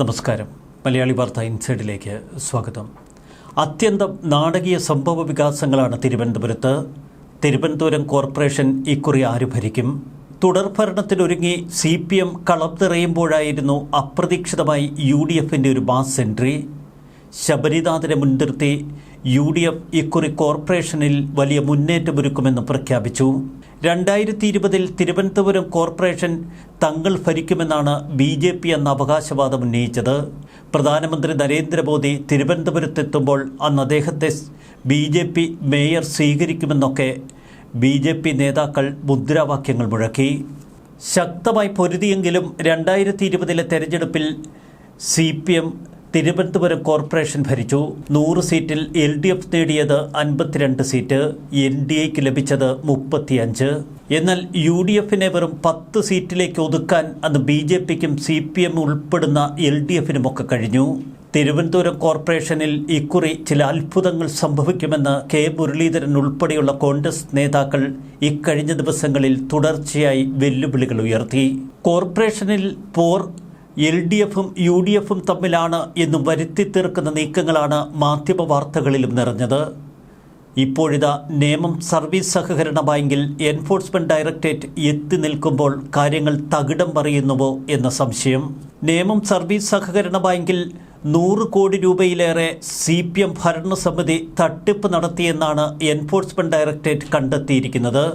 നമസ്കാരം. മലയാളി വാർത്ത ഇൻസൈഡിലേക്ക് സ്വാഗതം. അത്യന്തം നാടകീയ സംഭവ വികാസങ്ങളാണ് തിരുവനന്തപുരത്ത്. തിരുവനന്തപുരം കോർപ്പറേഷൻ ഇക്കുറി ആര് ഭരിക്കും? തുടർഭരണത്തിനൊരുങ്ങി സി പി എം കളം നിറയുമ്പോഴായിരുന്നു അപ്രതീക്ഷിതമായി യു ഡി എഫിന്റെ ഒരു മാസ് എൻട്രി. ശബരിനാഥിനെ മുൻനിർത്തി യു ഡി എഫ് ഇക്കുറി കോർപ്പറേഷനിൽ വലിയ മുന്നേറ്റമൊരുക്കുമെന്ന് പ്രഖ്യാപിച്ചു. രണ്ടായിരത്തി ഇരുപതിൽ തിരുവനന്തപുരം കോർപ്പറേഷൻ തങ്ങൾ ഭരിക്കുമെന്നാണ് ബി ജെ പി എന്ന അവകാശവാദം ഉന്നയിച്ചത്. പ്രധാനമന്ത്രി നരേന്ദ്രമോദി തിരുവനന്തപുരത്തെത്തുമ്പോൾ അന്ന് അദ്ദേഹത്തെ ബി ജെ പി മേയർ സ്വീകരിക്കുമെന്നൊക്കെ ബി ജെ പി നേതാക്കൾ മുദ്രാവാക്യങ്ങൾ മുഴക്കി. ശക്തമായി പൊരുതിയെങ്കിലും രണ്ടായിരത്തി ഇരുപതിലെ തെരഞ്ഞെടുപ്പിൽ C P M Thiruvananthapuram corporation ഭരിച്ചു. നൂറ് സീറ്റിൽ എൽ ഡി എഫ് നേടിയത് അൻപത്തിരണ്ട് സീറ്റ് എൻ ഡി എക്ക് ലഭിച്ചത് മുപ്പത്തിയഞ്ച്. എന്നാൽ യു ഡി എഫിനെ വെറും പത്ത് സീറ്റിലേക്ക് ഒതുക്കാൻ അന്ന് ബി ജെ പിക്കും സി പി എം ഉൾപ്പെടുന്ന എൽ ഡി എഫിനുമൊക്കെ കഴിഞ്ഞു. തിരുവനന്തപുരം കോർപ്പറേഷനിൽ ഇക്കുറി ചില അത്ഭുതങ്ങൾ സംഭവിക്കുമെന്ന് കെ മുരളീധരൻ ഉൾപ്പെടെയുള്ള കോൺഗ്രസ് നേതാക്കൾ ഇക്കഴിഞ്ഞ ദിവസങ്ങളിൽ തുടർച്ചയായി വെല്ലുവിളികൾ ഉയർത്തി. കോർപ്പറേഷനിൽ പോർ എൽ ഡി എഫും യു ഡി എഫും തമ്മിലാണ് എന്ന് വരുത്തി തീർക്കുന്ന നീക്കങ്ങളാണ് മാധ്യമ വാർത്തകളിലും നിറഞ്ഞത്. ഇപ്പോഴിതാ നിയമം സർവീസ് സഹകരണ ബാങ്കിൽ എൻഫോഴ്സ്മെന്റ് ഡയറക്ടറേറ്റ് എത്തി നിൽക്കുമ്പോൾ കാര്യങ്ങൾ തകിടം പറയുന്നുവോ എന്ന സംശയം. നിയമം സർവീസ് സഹകരണ ബാങ്കിൽ നൂറ് കോടി രൂപയിലേറെ സി പി എം ഭരണസമിതി തട്ടിപ്പ് നടത്തിയെന്നാണ് എൻഫോഴ്സ്മെന്റ് ഡയറക്ടറേറ്റ് കണ്ടെത്തിയിരിക്കുന്നത്.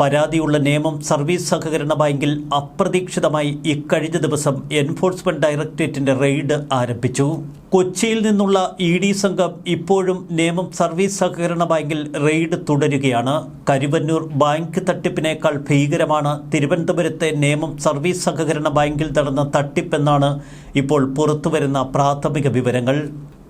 പരാതിയുള്ള നിയമം സർവീസ് സഹകരണ ബാങ്കിൽ അപ്രതീക്ഷിതമായി ഇക്കഴിഞ്ഞ ദിവസം എൻഫോഴ്സ്മെന്റ് ഡയറക്ടറേറ്റിന്റെ റെയ്ഡ് ആരംഭിച്ചു. കൊച്ചിയിൽ നിന്നുള്ള ഇ ഡി സംഘം ഇപ്പോഴും നിയമം സർവീസ് സഹകരണ ബാങ്കിൽ റെയ്ഡ് തുടരുകയാണ്. കരുവന്നൂർ ബാങ്ക് തട്ടിപ്പിനേക്കാൾ ഭീകരമാണ് തിരുവനന്തപുരത്തെ നിയമം സർവീസ് സഹകരണ ബാങ്കിൽ നടന്ന തട്ടിപ്പെന്നാണ് ഇപ്പോൾ പുറത്തുവരുന്ന പ്രാഥമിക വിവരങ്ങൾ.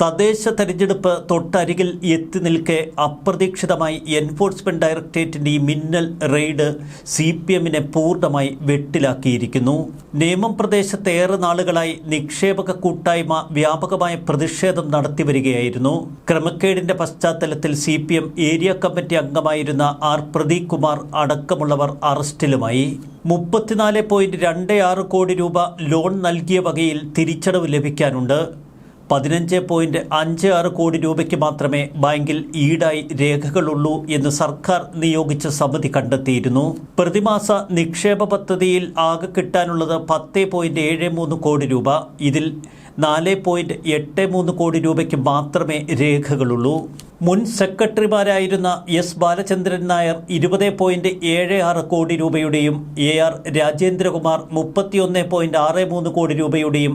തദ്ദേശ തെരഞ്ഞെടുപ്പ് തൊട്ടരികിൽ എത്തി നിൽക്കെ അപ്രതീക്ഷിതമായി എൻഫോഴ്സ്മെന്റ് ഡയറക്ടറേറ്റിന്റെ ഈ മിന്നൽ റെയ്ഡ് സി പി എമ്മിനെ പൂർണമായി വെട്ടിലാക്കിയിരിക്കുന്നു. നേമം പ്രദേശത്ത് ഏറെ നാളുകളായി നിക്ഷേപക കൂട്ടായ്മ വ്യാപകമായ പ്രതിഷേധം നടത്തിവരികയായിരുന്നു. ക്രമക്കേടിന്റെ പശ്ചാത്തലത്തിൽ C P M area committee അംഗമായിരുന്ന ആർ പ്രദീപ് കുമാർ അടക്കമുള്ളവർ അറസ്റ്റിലുമായി. മുപ്പത്തിനാല് പോയിന്റ് രണ്ട് ആറ് കോടി രൂപ ലോൺ നൽകിയ വകയിൽ തിരിച്ചടവ് ലഭിക്കാനുണ്ട്. പതിനഞ്ച് പോയിന്റ് അഞ്ച് ആറ് കോടി രൂപയ്ക്ക് മാത്രമേ ബാങ്കിൽ ഈടായി രേഖകളുള്ളൂ എന്ന് സർക്കാർ നിയോഗിച്ച സമിതി കണ്ടെത്തിയിരുന്നു. പ്രതിമാസ നിക്ഷേപ പദ്ധതിയിൽ ആകെ കിട്ടാനുള്ളത് പത്ത് പോയിന്റ് ഏഴ് മൂന്ന് കോടി രൂപ. ഇതിൽ നാല് പോയിന്റ് എട്ട് മൂന്ന് കോടി രൂപയ്ക്ക് മാത്രമേ രേഖകളുള്ളൂ. മുൻ സെക്രട്ടറിമാരായിരുന്ന എസ് ബാലചന്ദ്രൻ നായർ ഇരുപത് പോയിന്റ് ഏഴ് ആറ് കോടി രൂപയുടെയും എ ആർ രാജേന്ദ്രകുമാർ മുപ്പത്തിയൊന്ന് പോയിന്റ് ആറ് മൂന്ന് കോടി രൂപയുടെയും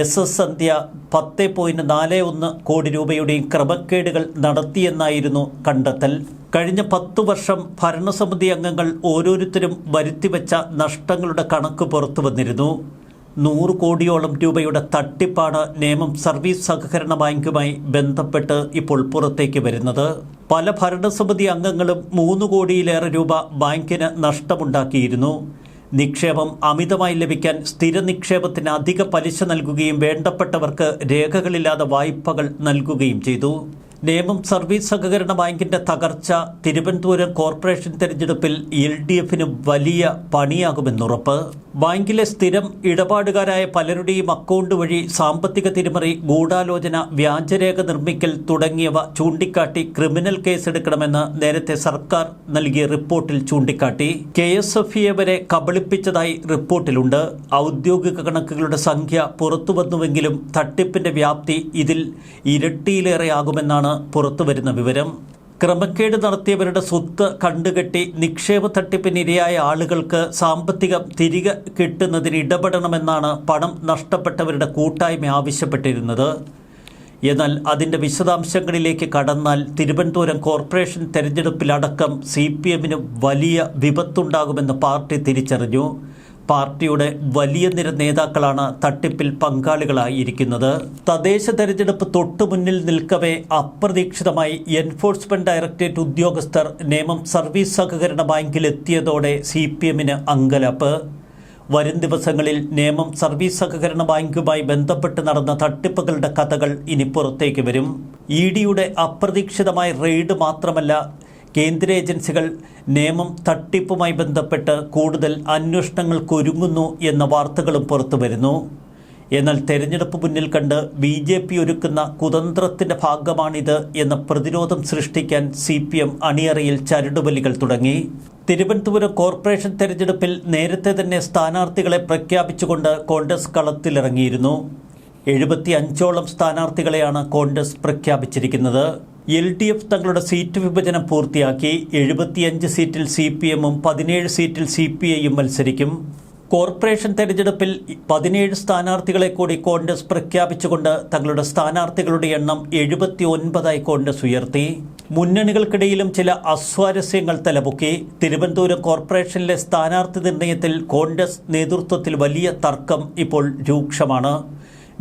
എസ് എസ് സന്ധ്യ പത്ത് പോയിന്റ് നാല് ഒന്ന് കോടി രൂപയുടെയും ക്രമക്കേടുകൾ നടത്തിയെന്നായിരുന്നു കണ്ടെത്തൽ. കഴിഞ്ഞ പത്തു വർഷം ഭരണസമിതി അംഗങ്ങൾ ഓരോരുത്തരും വരുത്തിവെച്ച നഷ്ടങ്ങളുടെ കണക്ക് പുറത്തു വന്നിരുന്നു. നൂറ് കോടിയോളം രൂപയുടെ തട്ടിപ്പാണ് നിയമം സർവീസ് സഹകരണ ബാങ്കുമായി ബന്ധപ്പെട്ട് ഇപ്പോൾ പുറത്തേക്ക് വരുന്നത്. പല ഭരണസമിതി അംഗങ്ങളും മൂന്ന് കോടിയിലേറെ രൂപ ബാങ്കിന് നഷ്ടമുണ്ടാക്കിയിരുന്നു. നിക്ഷേപം അമിതമായി ലഭിക്കാൻ സ്ഥിര നിക്ഷേപത്തിന് അധിക പലിശ നൽകുകയും വേണ്ടപ്പെട്ടവർക്ക് രേഖകളില്ലാതെ വായ്പകൾ നൽകുകയും ചെയ്തു. നിയമം സർവീസ് സഹകരണ ബാങ്കിന്റെ തകർച്ച തിരുവനന്തപുരം കോർപ്പറേഷൻ തെരഞ്ഞെടുപ്പിൽ എൽ ഡി എഫിന് വലിയ പണിയാകുമെന്നുറപ്പ് ബാങ്കിലെ സ്ഥിരം ഇടപാടുകാരായ പലരുടെയും അക്കൗണ്ട് വഴി സാമ്പത്തിക തിരിമറി ഗൂഢാലോചന വ്യാജരേഖ നിർമ്മിക്കൽ തുടങ്ങിയവ ചൂണ്ടിക്കാട്ടി ക്രിമിനൽ കേസെടുക്കണമെന്ന് നേരത്തെ സർക്കാർ നൽകിയ റിപ്പോർട്ടിൽ ചൂണ്ടിക്കാട്ടി. കെ എസ് എഫ് ഇ വരെ കബളിപ്പിച്ചതായി റിപ്പോർട്ടിലുണ്ട്. ഔദ്യോഗിക കണക്കുകളുടെ സംഖ്യ പുറത്തുവന്നുവെങ്കിലും തട്ടിപ്പിന്റെ വ്യാപ്തി ഇതിൽ ഇരട്ടിയിലേറെയാകുമെന്നാണ് പുറത്തുവരുന്ന വിവരം ക്രമക്കേട് നടത്തിയവരുടെ സ്വത്ത് കണ്ടുകെട്ടി നിക്ഷേപ തട്ടിപ്പിനിരയായ ആളുകൾക്ക് സാമ്പത്തികം തിരികെ കിട്ടുന്നതിന് ഇടപെടണമെന്നാണ് പണം നഷ്ടപ്പെട്ടവരുടെ കൂട്ടായ്മ ആവശ്യപ്പെട്ടിരുന്നത്. എന്നാൽ അതിന്റെ വിശദാംശങ്ങളിലേക്ക് കടന്നാൽ തിരുവനന്തപുരം കോർപ്പറേഷൻ തെരഞ്ഞെടുപ്പിലടക്കം സി പി എമ്മിന് വലിയ വിപത്തുണ്ടാകുമെന്ന് പാർട്ടി തിരിച്ചറിഞ്ഞു. പാർട്ടിയുടെ വലിയ നിര നേതാക്കളാണ് തട്ടിപ്പിൽ പങ്കാളികളായിരിക്കുന്നത്. തദ്ദേശ തെരഞ്ഞെടുപ്പ് തൊട്ടു മുന്നിൽ നിൽക്കവേ അപ്രതീക്ഷിതമായി എൻഫോഴ്സ്മെന്റ് ഡയറക്ടറേറ്റ് ഉദ്യോഗസ്ഥർ നിയമം സർവീസ് സഹകരണ ബാങ്കിൽ എത്തിയതോടെ സി പി എമ്മിന് അങ്കലപ്പ്. വരും ദിവസങ്ങളിൽ നിയമം സർവീസ് സഹകരണ ബാങ്കുമായി ബന്ധപ്പെട്ട് നടന്ന തട്ടിപ്പുകളുടെ കഥകൾ ഇനി പുറത്തേക്ക് വരും. ഇ ഡിയുടെ അപ്രതീക്ഷിതമായ റെയ്ഡ് മാത്രമല്ല കേന്ദ്ര ഏജൻസികൾ നിയമം തട്ടിപ്പുമായി ബന്ധപ്പെട്ട് കൂടുതൽ അന്വേഷണങ്ങൾക്കൊരുങ്ങുന്നു എന്ന വാർത്തകളും പുറത്തുവരുന്നു എന്നാൽ തെരഞ്ഞെടുപ്പ് മുന്നിൽ കണ്ട് ബി ജെ പി ഒരുക്കുന്ന കുതന്ത്രത്തിന്റെ ഭാഗമാണിത് എന്ന പ്രതിരോധം സൃഷ്ടിക്കാൻ സി പി എം അണിയറയിൽ ചരടുബലികൾ തുടങ്ങി. തിരുവനന്തപുരം കോർപ്പറേഷൻ തെരഞ്ഞെടുപ്പിൽ നേരത്തെ തന്നെ സ്ഥാനാർത്ഥികളെ പ്രഖ്യാപിച്ചുകൊണ്ട് കോൺഗ്രസ് കളത്തിലിറങ്ങിയിരുന്നു. എഴുപത്തി അഞ്ചോളം സ്ഥാനാർത്ഥികളെയാണ് കോൺഗ്രസ് പ്രഖ്യാപിച്ചിരിക്കുന്നത്. എൽ ഡി എഫ് തങ്ങളുടെ സീറ്റ് വിഭജനം പൂർത്തിയാക്കി എഴുപത്തിയഞ്ച് സീറ്റിൽ സി പി എമ്മും പതിനേഴ് സീറ്റിൽ സി പി ഐയും മത്സരിക്കും. കോർപ്പറേഷൻ തെരഞ്ഞെടുപ്പിൽ പതിനേഴ് സ്ഥാനാർത്ഥികളെ കൂടി കോൺഗ്രസ് പ്രഖ്യാപിച്ചുകൊണ്ട് തങ്ങളുടെ സ്ഥാനാർത്ഥികളുടെ എണ്ണം എഴുപത്തി ഒൻപതായി കോൺഗ്രസ് ഉയർത്തി. മുന്നണികൾക്കിടയിലും ചില അസ്വാരസ്യങ്ങൾ തലപൊക്കി. തിരുവനന്തപുരം കോർപ്പറേഷനിലെ സ്ഥാനാർത്ഥി നിർണയത്തിൽ കോൺഗ്രസ് നേതൃത്വത്തിൽ വലിയ തർക്കം ഇപ്പോൾ രൂക്ഷമാണ്.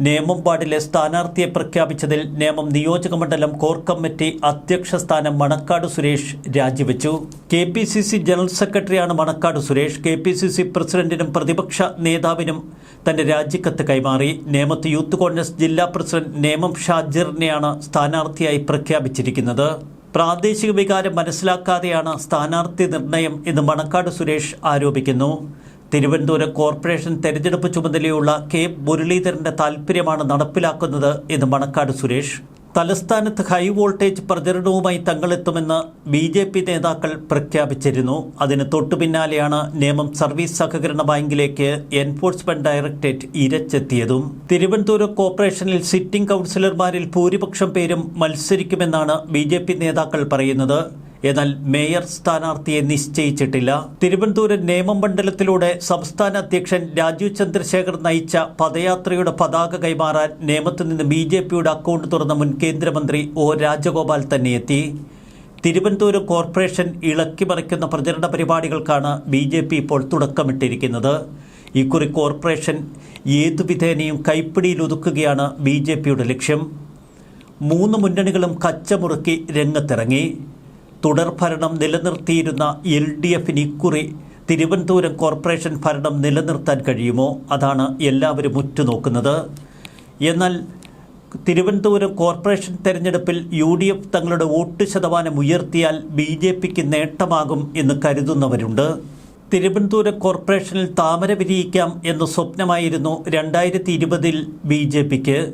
നേമം വാർഡിലെ സ്ഥാനാർത്ഥിയെ പ്രഖ്യാപിച്ചതിൽ നേമം നിയോജകമണ്ഡലം കോർ കമ്മിറ്റി അധ്യക്ഷ സ്ഥാനം മണക്കാട് സുരേഷ് രാജിവെച്ചു. K P C C general സെക്രട്ടറിയാണ് Manakkad Suresh. K P C C പ്രസിഡന്റിനും പ്രതിപക്ഷ നേതാവിനും തന്റെ രാജിക്കത്ത് കൈമാറി. നേമത്ത് യൂത്ത് കോൺഗ്രസ് ജില്ലാ പ്രസിഡന്റ് നേമം ഷാജിറിനെയാണ് സ്ഥാനാർത്ഥിയായി പ്രഖ്യാപിച്ചിരിക്കുന്നത്. പ്രാദേശിക വികാരം മനസ്സിലാക്കാതെയാണ് സ്ഥാനാർത്ഥി നിർണയം എന്ന് മണക്കാട് സുരേഷ് ആരോപിക്കുന്നു. തിരുവനന്തപുരം കോർപ്പറേഷൻ തെരഞ്ഞെടുപ്പ് ചുമതലയുള്ള കെ മുരളീധരന്റെ താൽപ്പര്യമാണ് നടപ്പിലാക്കുന്നത് എന്ന് മണക്കാട് സുരേഷ്. തലസ്ഥാനത്ത് ഹൈ വോൾട്ടേജ് പ്രചരണവുമായി തങ്ങളെത്തുമെന്ന് ബി ജെ പി നേതാക്കൾ പ്രഖ്യാപിച്ചിരുന്നു. അതിന് തൊട്ടുപിന്നാലെയാണ് നിയമം സർവീസ് സഹകരണ ബാങ്കിലേക്ക് എൻഫോഴ്സ്മെന്റ് ഡയറക്ടറേറ്റ് ഇരച്ചെത്തിയതും. തിരുവനന്തപുരം കോർപ്പറേഷനിൽ സിറ്റിംഗ് കൗൺസിലർമാരിൽ ഭൂരിപക്ഷം പേരും മത്സരിക്കുമെന്നാണ് ബി നേതാക്കൾ പറയുന്നത്. എന്നാൽ മേയർ സ്ഥാനാർത്ഥിയെ നിശ്ചയിച്ചിട്ടില്ല. തിരുവനന്തപുരം നേമം മണ്ഡലത്തിലൂടെ സംസ്ഥാന അധ്യക്ഷൻ രാജീവ് ചന്ദ്രശേഖർ നയിച്ച പദയാത്രയുടെ പതാക കൈമാറാൻ നേമത്ത് നിന്ന് ബി ജെ പിയുടെ അക്കൗണ്ട് തുറന്ന മുൻ കേന്ദ്രമന്ത്രി ഒ രാജഗോപാൽ തന്നെ എത്തി. തിരുവനന്തപുരം കോർപ്പറേഷൻ ഇളക്കിമറിക്കുന്ന പ്രചരണ പരിപാടികൾക്കാണ് ബി ജെ പി ഇപ്പോൾ തുടക്കമിട്ടിരിക്കുന്നത്. ഇക്കുറി കോർപ്പറേഷൻ ഏതു വിധേനയും കൈപ്പിടിയിലൊതുക്കുകയാണ് ബി ജെ പിയുടെ ലക്ഷ്യം. മൂന്ന് മുന്നണികളും കച്ചമുറുക്കി രംഗത്തിറങ്ങി. തുടർഭരണം നിലനിർത്തിയിരുന്ന എൽ ഡി എഫിന് ഇക്കുറി തിരുവനന്തപുരം കോർപ്പറേഷൻ ഭരണം നിലനിർത്താൻ കഴിയുമോ? അതാണ് എല്ലാവരും ഉറ്റുനോക്കുന്നത്. എന്നാൽ തിരുവനന്തപുരം കോർപ്പറേഷൻ തെരഞ്ഞെടുപ്പിൽ യു ഡി എഫ് തങ്ങളുടെ വോട്ട് ശതമാനം ഉയർത്തിയാൽ ബി ജെ പിക്ക് നേട്ടമാകും എന്ന് കരുതുന്നവരുണ്ട്. തിരുവനന്തപുരം കോർപ്പറേഷനിൽ താമര വിരിയിക്കാം എന്ന സ്വപ്നമായിരുന്നു രണ്ടായിരത്തി ഇരുപതിൽ ബി ജെ പിക്ക്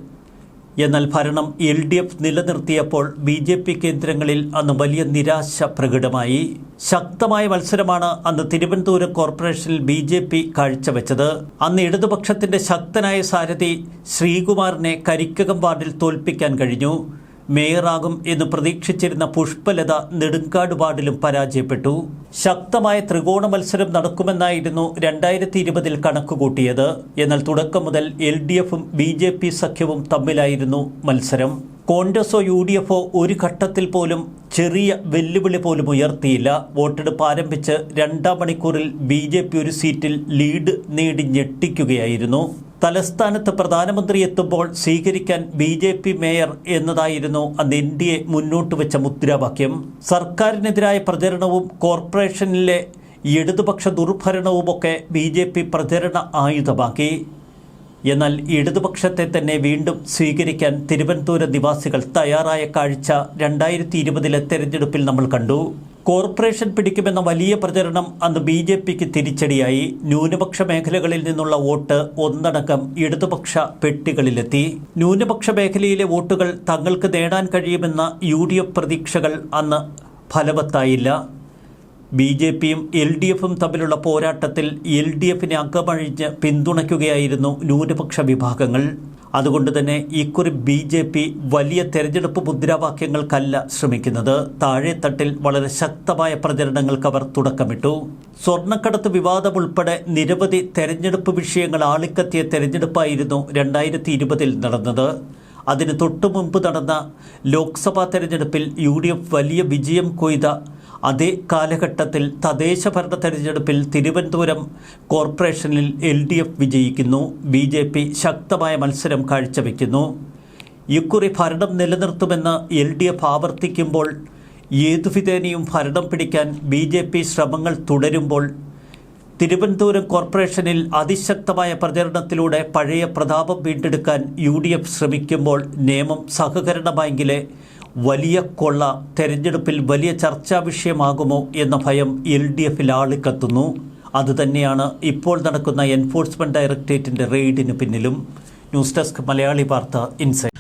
എന്നാൽ ഭരണം എൽ ഡി എഫ് നിലനിർത്തിയപ്പോൾ ബി ജെ പി കേന്ദ്രങ്ങളിൽ അന്ന് വലിയ നിരാശ പ്രകടമായി. ശക്തമായ മത്സരമാണ് അന്ന് തിരുവനന്തപുരം കോർപ്പറേഷനിൽ ബി ജെ പി കാഴ്ചവെച്ചത്. അന്ന് ഇടതുപക്ഷത്തിന്റെ ശക്തനായ സാരഥി ശ്രീകുമാറിനെ കരിക്കകം വാർഡിൽ തോൽപ്പിക്കാൻ കഴിഞ്ഞു. മേയറാകും എന്ന് പ്രതീക്ഷിച്ചിരുന്ന പുഷ്പലത നെടുങ്കാട് വാർഡിലും പരാജയപ്പെട്ടു. ശക്തമായ ത്രികോണ മത്സരം നടക്കുമെന്നായിരുന്നു രണ്ടായിരത്തി ഇരുപതിൽ കണക്കുകൂട്ടിയത്. എന്നാൽ തുടക്കം മുതൽ എൽ ഡി എഫും ബി ജെ പി സഖ്യവും തമ്മിലായിരുന്നു മത്സരം. കോൺഗ്രസോ യു ഡി എഫോ ഒരു ഘട്ടത്തിൽ പോലും ചെറിയ വെല്ലുവിളി പോലും ഉയർത്തിയില്ല. വോട്ടെടുപ്പ് ആരംഭിച്ച് രണ്ടാം മണിക്കൂറിൽ ബി ജെ പി ഒരു സീറ്റിൽ ലീഡ് നേടി ഞെട്ടിക്കുകയായിരുന്നു. തലസ്ഥാനത്ത് പ്രധാനമന്ത്രി എത്തുമ്പോൾ സ്വീകരിക്കാൻ ബി ജെ പി മേയർ എന്നതായിരുന്നു അന്ന് എൻ ഡി എ മുന്നോട്ട് വെച്ച മുദ്രാവാക്യം. സർക്കാരിനെതിരായ പ്രചരണവും കോർപ്പറേഷനിലെ ഇടതുപക്ഷ ദുർഭരണവുമൊക്കെ ബി ജെ പി പ്രചരണ ആയുധമാക്കി. എന്നാൽ ഇടതുപക്ഷത്തെ തന്നെ വീണ്ടും സ്വീകരിക്കാൻ തിരുവനന്തപുര നിവാസികൾ തയ്യാറായ കാഴ്ച രണ്ടായിരത്തി ഇരുപതിലെ തെരഞ്ഞെടുപ്പിൽ നമ്മൾ കണ്ടു. കോർപ്പറേഷൻ പിടിക്കുമെന്ന വലിയ പ്രചരണം അന്ന് ബി ജെ പിക്ക് തിരിച്ചടിയായി. ന്യൂനപക്ഷ മേഖലകളിൽ നിന്നുള്ള വോട്ട് ഒന്നടക്കം ഇടതുപക്ഷ പെട്ടികളിലെത്തി. ന്യൂനപക്ഷ മേഖലയിലെ വോട്ടുകൾ തങ്ങൾക്ക് നേടാൻ കഴിയുമെന്ന യു പ്രതീക്ഷകൾ അന്ന് ഫലവത്തായില്ല. ബി ജെ പിയും എൽ ഡി എഫും തമ്മിലുള്ള പോരാട്ടത്തിൽ എൽ ഡി എഫിനെ അകമഴിഞ്ഞ് പിന്തുണയ്ക്കുകയായിരുന്നു ന്യൂനപക്ഷ വിഭാഗങ്ങൾ. അതുകൊണ്ട് തന്നെ ഇക്കുറി ബി ജെ പി വലിയ തെരഞ്ഞെടുപ്പ് മുദ്രാവാക്യങ്ങൾക്കല്ല ശ്രമിക്കുന്നത്. താഴെത്തട്ടിൽ വളരെ ശക്തമായ പ്രചരണങ്ങൾക്ക് അവർ തുടക്കമിട്ടു. സ്വർണക്കടത്ത് വിവാദം ഉൾപ്പെടെ നിരവധി തെരഞ്ഞെടുപ്പ് വിഷയങ്ങൾ ആളിക്കത്തിയ തെരഞ്ഞെടുപ്പായിരുന്നു രണ്ടായിരത്തി ഇരുപതിൽ നടന്നത്. അതിന് തൊട്ടു മുമ്പ് നടന്ന ലോക്സഭാ തെരഞ്ഞെടുപ്പിൽ യു വലിയ വിജയം കൊയ്ത അതേ കാലഘട്ടത്തിൽ തദ്ദേശ ഭരണ തെരഞ്ഞെടുപ്പിൽ തിരുവനന്തപുരം കോർപ്പറേഷനിൽ എൽ ഡി എഫ് വിജയിക്കുന്നു. ബി ജെ പി ശക്തമായ മത്സരം കാഴ്ചവെക്കുന്നു. ഇക്കുറി ഭരണം നിലനിർത്തുമെന്ന് എൽ ഡി എഫ് ആവർത്തിക്കുമ്പോൾ ഏതു വിധേനയും ഭരണം പിടിക്കാൻ ബി ജെ പി ശ്രമങ്ങൾ തുടരുമ്പോൾ തിരുവനന്തപുരം കോർപ്പറേഷനിൽ അതിശക്തമായ പ്രചരണത്തിലൂടെ പഴയ പ്രതാപം വീണ്ടെടുക്കാൻ യു ഡി എഫ് ശ്രമിക്കുമ്പോൾ നിയമം സഹകരണ ബാങ്കിലെ വലിയ കൊള്ള തെരഞ്ഞെടുപ്പിൽ വലിയ ചർച്ചാ വിഷയമാകുമോ എന്ന ഭയം എൽ ഡി എഫിൽ ആളിക്കത്തുന്നു. അതുതന്നെയാണ് ഇപ്പോൾ നടക്കുന്ന എൻഫോഴ്സ്മെന്റ് ഡയറക്ടറേറ്റിന്റെ റെയ്ഡിന് പിന്നിലും. ന്യൂസ് ഡെസ്ക് മലയാളി വാർത്ത ഇൻസൈറ്റ്